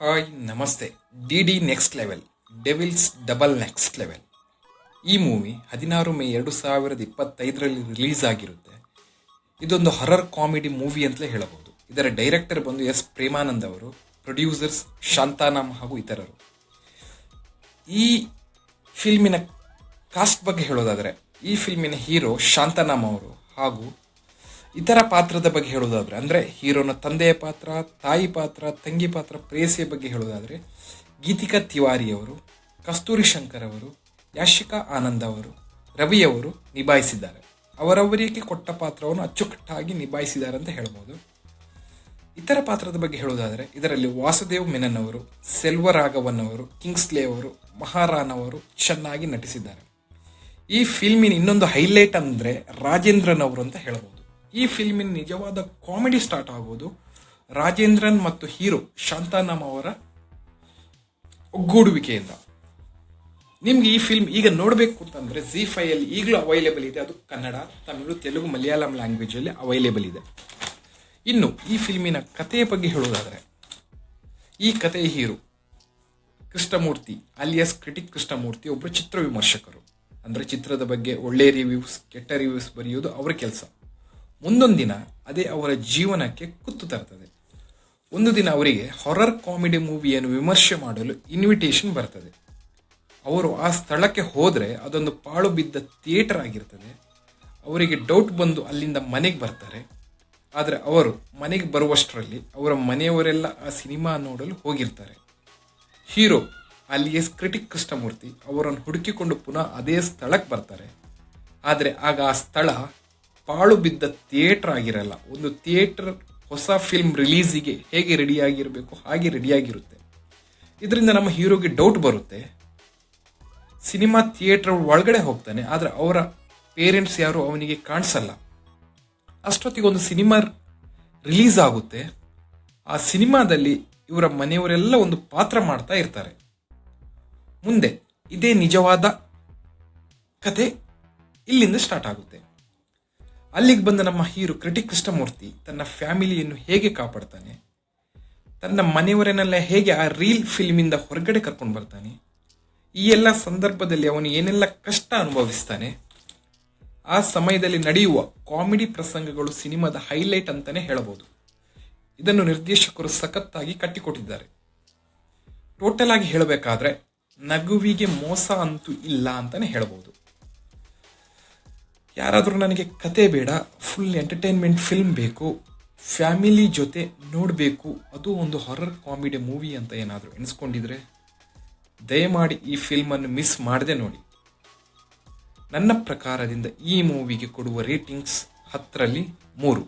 Hi, ನಮಸ್ತೆ. D D next level devils double next level ಈ movie ಹದಿನಾರು May ಎರಡು ಸಾವಿರದ ಇಪ್ಪತ್ತೈದರಲ್ಲಿ ರಿಲೀಸ್ ಆಗಿರುತ್ತೆ. ಇದೊಂದು ಹರರ್ ಕಾಮಿಡಿ ಮೂವಿ ಅಂತಲೇ ಹೇಳಬಹುದು. ಇದರ ಡೈರೆಕ್ಟರ್ ಬಂದು ಎಸ್ ಪ್ರೇಮಾನಂದ್ ಅವರು ಪ್ರೊಡ್ಯೂಸರ್ಸ್ ಶಾಂತಾನಾಮ್ ಹಾಗೂ ಇತರರು. ಈ ಫಿಲ್ಮಿನ ಕಾಸ್ಟ್ ಬಗ್ಗೆ ಹೇಳೋದಾದರೆ, ಈ ಫಿಲ್ಮಿನ ಹೀರೋ ಶಾಂತಾನಾಮ್ ಅವರು ಹಾಗೂ ಇತರ ಪಾತ್ರದ ಬಗ್ಗೆ ಹೇಳೋದಾದ್ರೆ ಅಂದರೆ ಹೀರೋನ ತಂದೆಯ ಪಾತ್ರ, ತಾಯಿ ಪಾತ್ರ, ತಂಗಿ ಪಾತ್ರ, ಪ್ರೇಯಸಿಯ ಬಗ್ಗೆ ಹೇಳೋದಾದರೆ ಗೀತಿಕಾ ತಿವಾರಿ ಅವರು, ಕಸ್ತೂರಿ ಶಂಕರ್ ಅವರು, ಯಾಶಿಕಾ ಆನಂದ್ ಅವರು, ರವಿ ಅವರು ನಿಭಾಯಿಸಿದ್ದಾರೆ. ಅವರವರಿಗೆ ಕೊಟ್ಟ ಪಾತ್ರವನ್ನು ಅಚ್ಚುಕಟ್ಟಾಗಿ ನಿಭಾಯಿಸಿದ್ದಾರೆ ಅಂತ ಹೇಳ್ಬೋದು. ಇತರ ಪಾತ್ರದ ಬಗ್ಗೆ ಹೇಳುವುದಾದರೆ, ಇದರಲ್ಲಿ ವಾಸುದೇವ್ ಮೆನನ್ ಅವರು ಸೆಲ್ವರಾಘವನ್ ಅವರು, ಕಿಂಗ್ಸ್ಲೆ ಅವರು ಮಹಾರಾನ್ ಅವರು ಚೆನ್ನಾಗಿ ನಟಿಸಿದ್ದಾರೆ. ಈ ಫಿಲ್ಮಿನ ಇನ್ನೊಂದು ಹೈಲೈಟ್ ಅಂದರೆ ರಾಜೇಂದ್ರನ್ ಅವರು ಅಂತ ಹೇಳಬಹುದು ಈ ಫಿಲ್ಮಿನ ನಿಜವಾದ ಕಾಮಿಡಿ ಸ್ಟಾರ್ಟ್ ಆಗೋದು ರಾಜೇಂದ್ರನ್ ಮತ್ತು ಹೀರೋ ಶಾಂತಾನಮ್ ಅವರ ಒಗ್ಗೂಡುವಿಕೆಯಿಂದ. ನಿಮ್ಗೆ ಈ ಫಿಲ್ಮ್ ಈಗ ನೋಡಬೇಕು ಅಂತಂದ್ರೆ ಜಿ ಫೈಯಲ್ಲಿ ಈಗಲೂ ಅವೈಲೇಬಲ್ ಇದೆ. ಅದು ಕನ್ನಡ, ತಮಿಳು, ತೆಲುಗು, ಮಲಯಾಳಂ ಲ್ಯಾಂಗ್ವೇಜ್ ಅಲ್ಲಿ ಅವೈಲೇಬಲ್ ಇದೆ. ಇನ್ನು ಈ ಫಿಲ್ಮಿನ ಕಥೆಯ ಬಗ್ಗೆ ಹೇಳೋದಾದರೆ, ಈ ಕಥೆಯ hero Krishnamurthy, alias critic Krishnamurthy ಒಬ್ಬರು ಚಿತ್ರ ವಿಮರ್ಶಕರು. ಅಂದ್ರೆ ಚಿತ್ರದ ಬಗ್ಗೆ ಒಳ್ಳೆ ರಿವ್ಯೂಸ್ ಕೆಟ್ಟ ರಿವ್ಯೂಸ್ ಬರೆಯೋದು ಅವರ ಕೆಲಸ. ಮುಂದೊಂದು ದಿನ ಅದೇ ಅವರ ಜೀವನಕ್ಕೆ ಕುತ್ತು ತರ್ತದೆ. ಒಂದು ದಿನ ಅವರಿಗೆ ಹಾರರ್ ಕಾಮಿಡಿ ಮೂವಿಯನ್ನು ವಿಮರ್ಶೆ ಮಾಡಲು ಇನ್ವಿಟೇಷನ್ ಬರ್ತದೆ. ಅವರು ಆ ಸ್ಥಳಕ್ಕೆ ಹೋದರೆ ಅದೊಂದು ಪಾಳು ಬಿದ್ದ ಥಿಯೇಟರ್ ಆಗಿರ್ತದೆ. ಅವರಿಗೆ ಡೌಟ್ ಬಂದು ಅಲ್ಲಿಂದ ಮನೆಗೆ ಬರ್ತಾರೆ. ಆದರೆ ಅವರು ಮನೆಗೆ ಬರುವಷ್ಟರಲ್ಲಿ ಅವರ ಮನೆಯವರೆಲ್ಲ ಆ ಸಿನಿಮಾ ನೋಡಲು ಹೋಗಿರ್ತಾರೆ. ಹೀರೋ ಅಲಿಯಸ್ ಕ್ರಿಟಿಕ್ ಕೃಷ್ಣಮೂರ್ತಿ ಅವರನ್ನು ಹುಡುಕಿಕೊಂಡು ಪುನಃ ಅದೇ ಸ್ಥಳಕ್ಕೆ ಬರ್ತಾರೆ. ಆದರೆ ಆಗ ಆ ಸ್ಥಳ ಪಾಳು ಬಿದ್ದ ಥಿಯೇಟರ್ ಆಗಿರಲ್ಲ, ಒಂದು ಥಿಯೇಟರ್ ಹೊಸ ಫಿಲ್ಮ್ ರಿಲೀಸಿಗೆ ಹೇಗೆ ರೆಡಿಯಾಗಿರಬೇಕು ಹಾಗೆ ರೆಡಿಯಾಗಿರುತ್ತೆ ಇದರಿಂದ ನಮ್ಮ ಹೀರೋಗೆ ಡೌಟ್ ಬರುತ್ತೆ. ಸಿನಿಮಾ ಥಿಯೇಟರ್ ಒಳಗಡೆ ಹೋಗ್ತಾನೆ, ಆದರೆ ಅವರ ಪೇರೆಂಟ್ಸ್ ಯಾರು ಅವನಿಗೆ ಕಾಣಿಸಲ್ಲ. ಅಷ್ಟೊತ್ತಿಗೆ ಒಂದು ಸಿನಿಮಾ ರಿಲೀಸ್ ಆಗುತ್ತೆ. ಆ ಸಿನಿಮಾದಲ್ಲಿ ಇವರ ಮನೆಯವರೆಲ್ಲ ಒಂದು ಪಾತ್ರ ಮಾಡ್ತಾ ಇರ್ತಾರೆ. ಮುಂದೆ ಇದೇ ನಿಜವಾದ ಕತೆ ಇಲ್ಲಿಂದ ಸ್ಟಾರ್ಟ್ ಆಗುತ್ತೆ. ಅಲ್ಲಿಗೆ ಬಂದ ನಮ್ಮ ಹೀರೋ ಕ್ರಿಟಿಕ್ ಕೃಷ್ಣಮೂರ್ತಿ ತನ್ನ ಫ್ಯಾಮಿಲಿಯನ್ನು ಹೇಗೆ ಕಾಪಾಡ್ತಾನೆ? ತನ್ನ ಮನೆಯವರನ್ನೆಲ್ಲ ಹೇಗೆ ಆ ರೀಲ್ ಫಿಲ್ಮಿಂದ ಹೊರಗಡೆ ಕರ್ಕೊಂಡು ಬರ್ತಾನೆ? ಈ ಎಲ್ಲ ಸಂದರ್ಭದಲ್ಲಿ ಅವನು ಏನೆಲ್ಲ ಕಷ್ಟ ಅನುಭವಿಸ್ತಾನೆ? ಆ ಸಮಯದಲ್ಲಿ ನಡೆಯುವ ಕಾಮಿಡಿ ಪ್ರಸಂಗಗಳು ಸಿನಿಮಾದ ಹೈಲೈಟ್ ಅಂತಾನೆ ಹೇಳಬಹುದು ಇದನ್ನು ನಿರ್ದೇಶಕರು ಸಖತ್ತಾಗಿ ಕಟ್ಟಿಕೊಟ್ಟಿದ್ದಾರೆ. ಟೋಟಲ್ ಆಗಿ ಹೇಳಬೇಕಾದ್ರೆ ನಗುವಿಗೆ ಮೋಸ ಅಂತೂ ಇಲ್ಲ ಅಂತಾನೆ ಹೇಳಬಹುದು ಯಾರಾದರೂ ನನಗೆ ಕತೆ ಬೇಡ ಫುಲ್ ಎಂಟರ್ಟೈನ್ಮೆಂಟ್ ಫಿಲ್ಮ್ ಬೇಕು ಫ್ಯಾಮಿಲಿ ಜೊತೆ ನೋಡಬೇಕು, ಅದು ಒಂದು ಹಾರರ್ ಕಾಮಿಡಿ ಮೂವಿ ಅಂತ ಏನಾದರೂ ಎಣಿಸ್ಕೊಂಡಿದ್ರೆ ದಯಮಾಡಿ ಈ ಫಿಲ್ಮನ್ನು ಮಿಸ್ ಮಾಡದೆ ನೋಡಿ. ನನ್ನ ಪ್ರಕಾರದಿಂದ ಈ ಮೂವಿಗೆ ಕೊಡುವ ರೇಟಿಂಗ್ಸ್ ಹತ್ತರಲ್ಲಿ ಮೂರು.